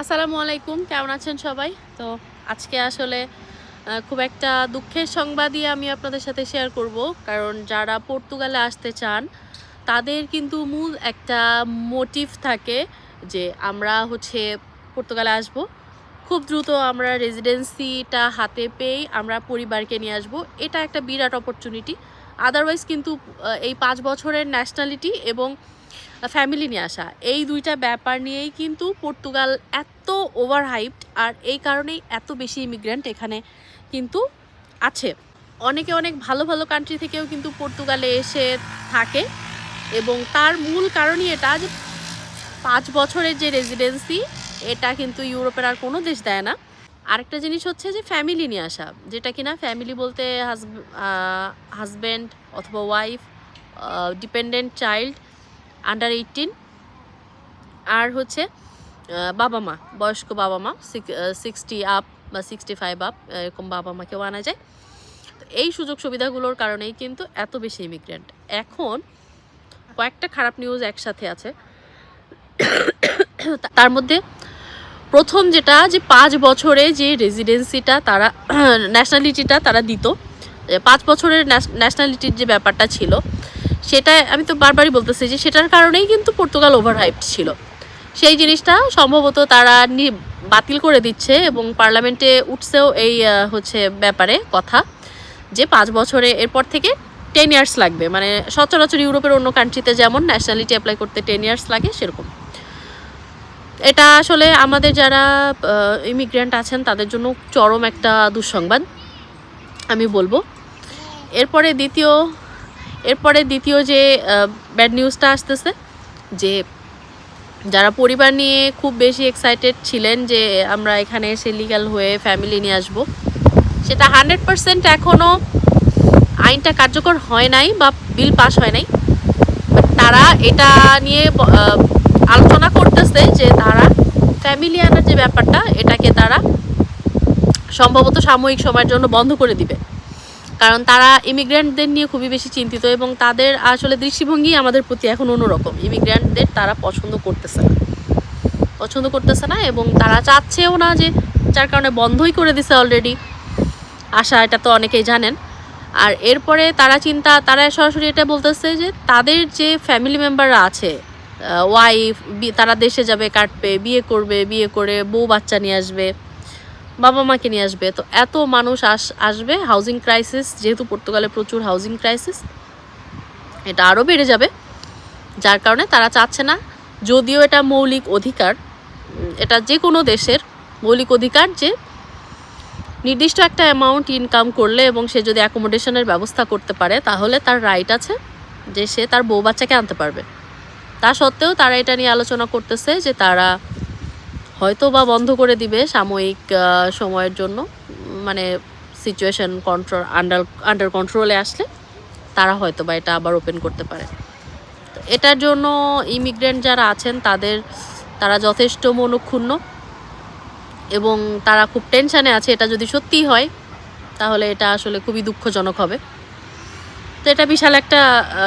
আসসালামু আলাইকুম, কেমন আছেন সবাই? তো আজকে আসলে খুব একটা দুঃখের সংবাদই আমি আপনাদের সাথে শেয়ার করব, কারণ যারা পর্তুগালে আসতে চান, তাদের কিন্তু মূল একটা মোটিভ থাকে যে আমরা হচ্ছে পর্তুগালে আসব। খুব দ্রুত আমরা রেজিডেন্সিটা হাতে পেয়েই আমরা পরিবারকে নিয়ে আসব। এটা একটা বিরাট অপরচুনিটি আদারওয়াইজ কিন্তু এই পাঁচ বছরের ন্যাশনালিটি এবং ফ্যামিলি নিয়ে আসা, এই দুইটা ব্যাপার নিয়েই কিন্তু পর্তুগাল এত ওভার হাইপড আর এই কারণেই এত বেশি ইমিগ্রেন্ট এখানে কিন্তু আছে। অনেকে অনেক ভালো ভালো কান্ট্রি থেকেও কিন্তু পর্তুগালে এসে থাকে এবং তার মূল কারণই এটা যে পাঁচ বছরের যে রেজিডেন্সি এটা কিন্তু ইউরোপের আর কোনো দেশ দেয় না। আরেকটা জিনিস হচ্ছে যে ফ্যামিলি নিয়ে আসা, যেটা কিনা ফ্যামিলি বলতে হাজব্যান্ড অথবা wife dependent child under eighteen আর হচ্ছে বাবা মা, বয়স্ক বাবা মা সিক্সটি আপ বা সিক্সটি ফাইভ আপ এরকম বাবা মাকেও আনা যায়। তো এই সুযোগ সুবিধাগুলোর কারণেই কিন্তু এত বেশি ইমিগ্রেন্ট এখন কয়েকটা খারাপ নিউজ একসাথে আছে। তার মধ্যে প্রথম যেটা যে পাঁচ বছরে যে রেজিডেন্সিটা তারা ন্যাশনালিটিটা তারা দিত পাঁচ বছরের ন্যাশনালিটির যে ব্যাপারটা ছিল সেটা আমি তো বারবারই বলতেছি যে সেটার কারণেই কিন্তু পর্তুগাল ওভারহাইপড ছিল। সেই জিনিসটা সম্ভবত তারা বাতিল করে দিচ্ছে এবং পার্লামেন্টে উঠছেও এই হচ্ছে ব্যাপারে কথা যে পাঁচ বছরে এরপর থেকে টেন ইয়ার্স লাগবে। মানে সচরাচর ইউরোপের অন্য কান্ট্রিতে যেমন ন্যাশনালিটি অ্যাপ্লাই করতে টেন ইয়ার্স লাগে, সেরকম। এটা আসলে আমাদের যারা ইমিগ্রেন্ট আছেন, তাদের জন্য চরম একটা দুঃসংবাদ, আমি বলব। এরপরে দ্বিতীয় এরপরে দ্বিতীয় যে ব্যাড নিউজটা আসতেছে, যে যারা পরিবার নিয়ে খুব বেশি এক্সাইটেড ছিলেন যে আমরা এখানে এসে লিগ্যাল হয়ে ফ্যামিলি নিয়ে আসব, সেটা হান্ড্রেড পারসেন্ট এখনও আইনটা কার্যকর হয় নাই বা বিল পাস হয় নাই। তারা এটা নিয়ে আলোচনা করতেছে যে তারা ফ্যামিলি আনার যে ব্যাপারটা, এটাকে তারা সম্ভবত সাময়িক সময়ের জন্য বন্ধ করে দিবে। কারণ তারা ইমিগ্রেন্টদের নিয়ে খুবই বেশি চিন্তিত এবং তাদের আসলে দৃষ্টিভঙ্গি আমাদের প্রতি এখন অন্যরকম। ইমিগ্রেন্টদের তারা পছন্দ করতেছে না। পছন্দ করতেছে না এবং তারা চাচ্ছেও না যে যার কারণে বন্ধই করে দিছে অলরেডি আশা, এটা তো অনেকেই জানেন। আর এরপরে তারা চিন্তা, তারা সরাসরি এটা বলতেছে যে তাদের যে ফ্যামিলি মেম্বাররা আছে ওয়াইফ তারা দেশে যাবে, কাটবে, বিয়ে করবে, বিয়ে করে বউ বাচ্চা নিয়ে আসবে, বাবা মাকে নিয়ে আসবে। তো এত মানুষ আস, আসবে হাউজিং ক্রাইসিস যেহেতু পর্তুগালে প্রচুর হাউজিং ক্রাইসিস এটা আরও বেড়ে যাবে। যার কারণে তারা চাচ্ছে না, যদিও এটা মৌলিক অধিকার এটা যে কোনো দেশের মৌলিক অধিকার যে নির্দিষ্ট একটা অ্যামাউন্ট ইনকাম করলে এবং সে যদি অ্যাকোমোডেশনের ব্যবস্থা করতে পারে, তাহলে তার রাইট আছে যে সে তার বউ বাচ্চাকে আনতে পারবে। তা সত্ত্বেও তারা এটা নিয়ে আলোচনা করতেছে যে তারা হয়তো বা বন্ধ করে দিবে সাময়িক সময়ের জন্য। মানে সিচুয়েশন কন্ট্রোল আন্ডার আন্ডার কন্ট্রোলে আসলে তারা হয়তো বা এটা আবার ওপেন করতে পারে। এটার জন্য ইমিগ্রেন্ট যারা আছেন, তাদের, তারা যথেষ্ট মনক্ষুণ্ণ এবং তারা খুব টেনশানে আছে। এটা যদি সত্যিই হয়, তাহলে এটা আসলে খুবই দুঃখজনক হবে। তো এটা বিশাল একটা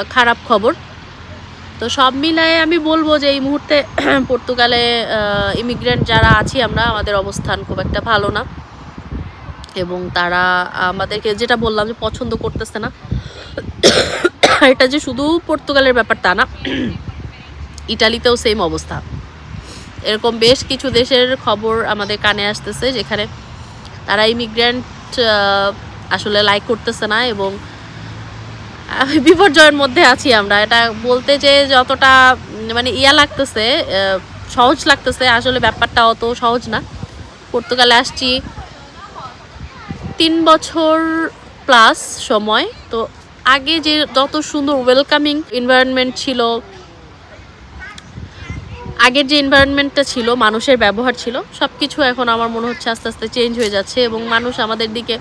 খারাপ খবর। তো সব মিলায়ে আমি বলব যে এই মুহূর্তে পর্তুগালে ইমিগ্রেন্ট যারা আছি আমরা, আমাদের অবস্থান খুব একটা ভালো না। এবং তারা আমাদেরকে যেটা বললাম যে পছন্দ করতেছে না। এটা যে শুধু পর্তুগালের ব্যাপার তা না, ইটালিতেও সেম অবস্থা। এরকম বেশ কিছু দেশের খবর আমাদের কানে আসতেছে, যেখানে তারা ইমিগ্রেন্ট আসলে লাইক করতেছে না এবং বিপর্যয়ের মধ্যে আছি আমরা। এটা বলতে যে যতটা মানে ইয়া লাগতেছে সহজ লাগতেছে, আসলে ব্যাপারটা অত সহজ না। পর্তুগালে আসছি তিন বছর প্লাস সময়। তো আগে যে যত সুন্দর ওয়েলকামিং এনভায়রনমেন্ট ছিল, আগের যে এনভায়রনমেন্টটা ছিল, মানুষের ব্যবহার ছিল সব কিছু এখন আমার মনে হচ্ছে আস্তে আস্তে চেঞ্জ হয়ে যাচ্ছে এবং মানুষ আমাদের দিকে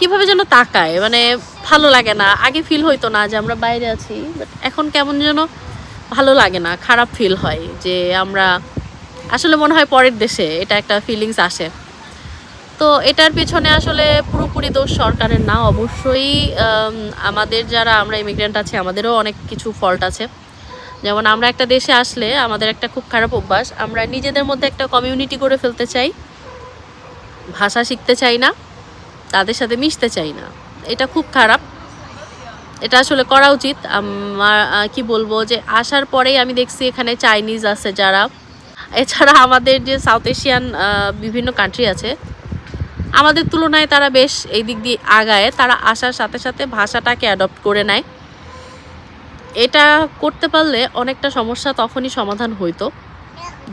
কীভাবে যেন তাকায় মানে ভালো লাগে না। আগে ফিল হইতো না যে আমরা বাইরে আছি বাট এখন কেমন যেন ভালো লাগে না, খারাপ ফিল হয় যে আমরা, আসলে মনে হয় পরের দেশে এটা একটা ফিলিংস আসে। তো এটার পেছনে আসলে পুরোপুরি দোষ সরকারের না, অবশ্যই আমাদের যারা আমরা ইমিগ্রেন্ট আছি, আমাদেরও অনেক কিছু ফল্ট আছে। যেমন আমরা একটা দেশে আসলে আমাদের একটা খুব খারাপ অভ্যাস, আমরা নিজেদের মধ্যে একটা কমিউনিটি করে ফেলতে চাই। ভাষা শিখতে চাই না। তাদের সাথে মিশতে চাই না। এটা খুব খারাপ। এটা আসলে করা উচিত। আমার কি বলব যে আসার পরেই আমি দেখছি এখানে চাইনিজ আছে যারা। এছাড়া আমাদের যে সাউথ এশিয়ান বিভিন্ন কান্ট্রি আছে, আমাদের তুলনায় তারা বেশ এই দিক দিয়ে আগায়। তারা আসার সাথে সাথে ভাষাটাকে অ্যাডপ্ট করে নেয়। এটা করতে পারলে অনেকটা সমস্যা তখনই সমাধান হইতো,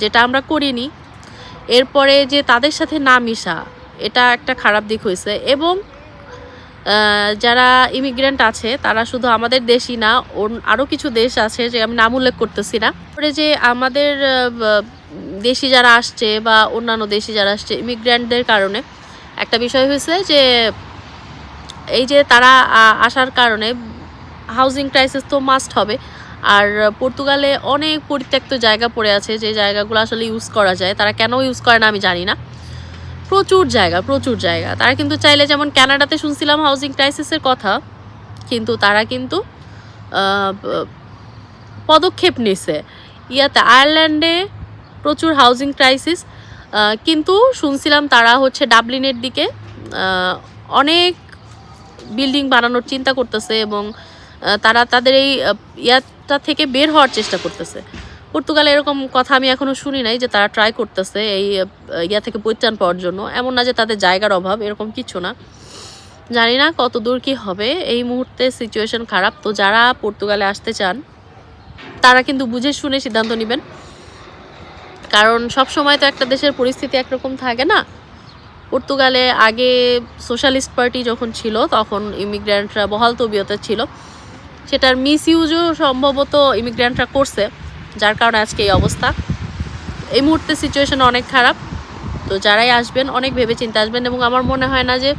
যেটা আমরা করিনি। এরপরে যে তাদের সাথে না মিশা এটা একটা খারাপ দিক হয়েছে এবং যারা ইমিগ্রেন্ট আছে, তারা শুধু আমাদের দেশই না আরও কিছু দেশ আছে যে আমি নাম উল্লেখ করতেছি না। পরে যে আমাদের দেশি যারা আসছে বা অন্যান্য দেশি যারা আসছে ইমিগ্রেন্টদের কারণে, একটা বিষয় হয়েছে যে, এই যে তারা আসার কারণে হাউজিং ক্রাইসিস তো মাস্ট হবে। আর পর্তুগালে অনেক পরিত্যক্ত জায়গা পড়ে আছে, যে জায়গাগুলো আসলে ইউজ করা যায়। তারা কেন ইউজ করে না আমি জানি না। প্রচুর জায়গা প্রচুর জায়গা। তারা কিন্তু চাইলে যেমন ক্যানাডাতে শুনছিলাম হাউজিং ক্রাইসিসের কথা, কিন্তু তারা কিন্তু পদক্ষেপ নিছে। ইয়াতে আয়ারল্যান্ডে প্রচুর হাউজিং ক্রাইসিস কিন্তু শুনছিলাম তারা হচ্ছে ডাবলিনের দিকে অনেক বিল্ডিং বানানোর চিন্তা করতেছে এবং তারা তাদের এই ইয়াটা থেকে বের হওয়ার চেষ্টা করতেছে। পর্তুগালে এরকম কথা আমি এখনও শুনি নাই যে তারা ট্রাই করতেছে এই ইয়া থেকে পরিত্রাণ পাওয়ার জন্য। এমন না যে তাদের জায়গার অভাব, এরকম কিছু না। জানি না কত দূর কি হবে। এই মুহূর্তে সিচুয়েশন খারাপ। তো যারা পর্তুগালে আসতে চান, তারা কিন্তু বুঝে শুনে সিদ্ধান্ত নেবেন। কারণ সব সময় তো একটা দেশের পরিস্থিতি একরকম থাকে না। পর্তুগালে আগে সোশ্যালিস্ট পার্টি যখন ছিল, তখন ইমিগ্র্যান্টরা বহাল তবিয়তে ছিল। সেটার মিস ইউজও সম্ভবত ইমিগ্র্যান্টরা করছে। যার কারণে আজকে এই অবস্থা। এই মুহূর্তে সিচুয়েশন অনেক খারাপ। তো যারাই আসবেন, অনেক ভেবে চিন্তে আসবেন এবং আমার মনে হয় না যে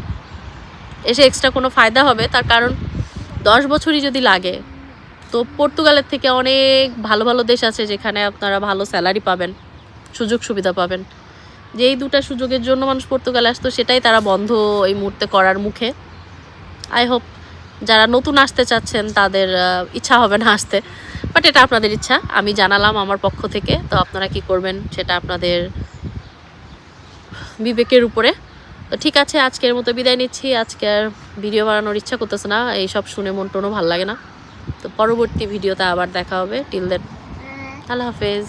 এসে এক্সট্রা কোনো ফায়দা হবে। তার কারণ দশ বছরই যদি লাগে, তো পর্তুগালের থেকে অনেক ভালো ভালো দেশ আছে যেখানে আপনারা ভালো স্যালারি পাবেন, সুযোগ সুবিধা পাবেন। যে এই দুটা সুযোগের জন্য মানুষ পর্তুগালে আসতো, সেটাই তারা বন্ধ এই মুহূর্তে করার মুখে। আই হোপ যারা নতুন আসতে চাচ্ছেন, তাদের ইচ্ছা হবে না আসতে। বাট এটা আপনাদের ইচ্ছা। আমি জানালাম আমার পক্ষ থেকে তো আপনারা কি করবেন সেটা আপনাদের বিবেকের উপরে। তো ঠিক আছে আজকের মতো বিদায় নিচ্ছি। আজকে আর ভিডিও বানানোর ইচ্ছা করতেছে না এইসব শুনে মন টোনও ভালো লাগে না। তো পরবর্তী ভিডিওতে আবার দেখা হবে। টিল দেন আল্লাহ হাফেজ।